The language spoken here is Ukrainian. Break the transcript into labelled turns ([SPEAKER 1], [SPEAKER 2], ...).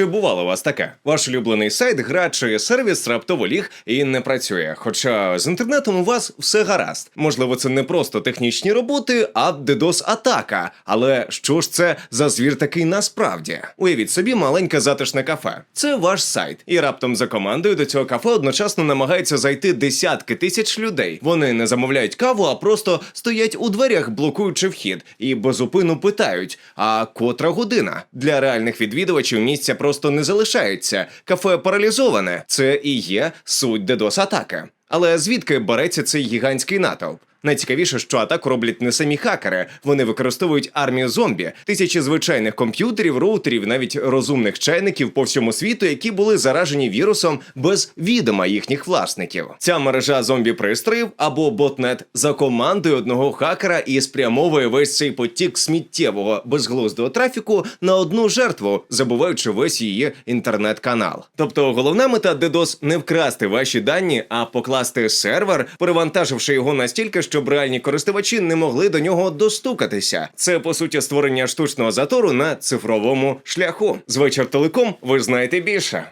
[SPEAKER 1] Чи бувало у вас таке? Ваш улюблений сайт, гра чи сервіс раптово ліг і не працює. Хоча з інтернетом у вас все гаразд. Можливо, це не просто технічні роботи, а ддос атака. Але що ж це за звір такий насправді? Уявіть собі маленьке затишне кафе. Це ваш сайт, і раптом за командою до цього кафе одночасно намагаються зайти десятки тисяч людей. Вони не замовляють каву, а просто стоять у дверях, блокуючи вхід, і безупину питають: а котра година? Для реальних відвідувачів місця просто не залишається. Кафе паралізоване. Це і є суть ддос атаки. Але звідки береться цей гігантський натовп? Найцікавіше, що атаку роблять не самі хакери. Вони використовують армію зомбі, тисячі звичайних комп'ютерів, роутерів, навіть розумних чайників по всьому світу, які були заражені вірусом без відома їхніх власників. Ця мережа зомбі пристроїв або ботнет за командою одного хакера і спрямовує весь цей потік сміттєвого безглуздого трафіку на одну жертву, забуваючи весь її інтернет-канал. Тобто, головна мета DDoS – не вкрасти ваші дані, а покласти сервер, перевантаживши його настільки, щоб реальні користувачі не могли до нього достукатися. Це по суті створення штучного затору на цифровому шляху. З вечір телеком ви знаєте більше.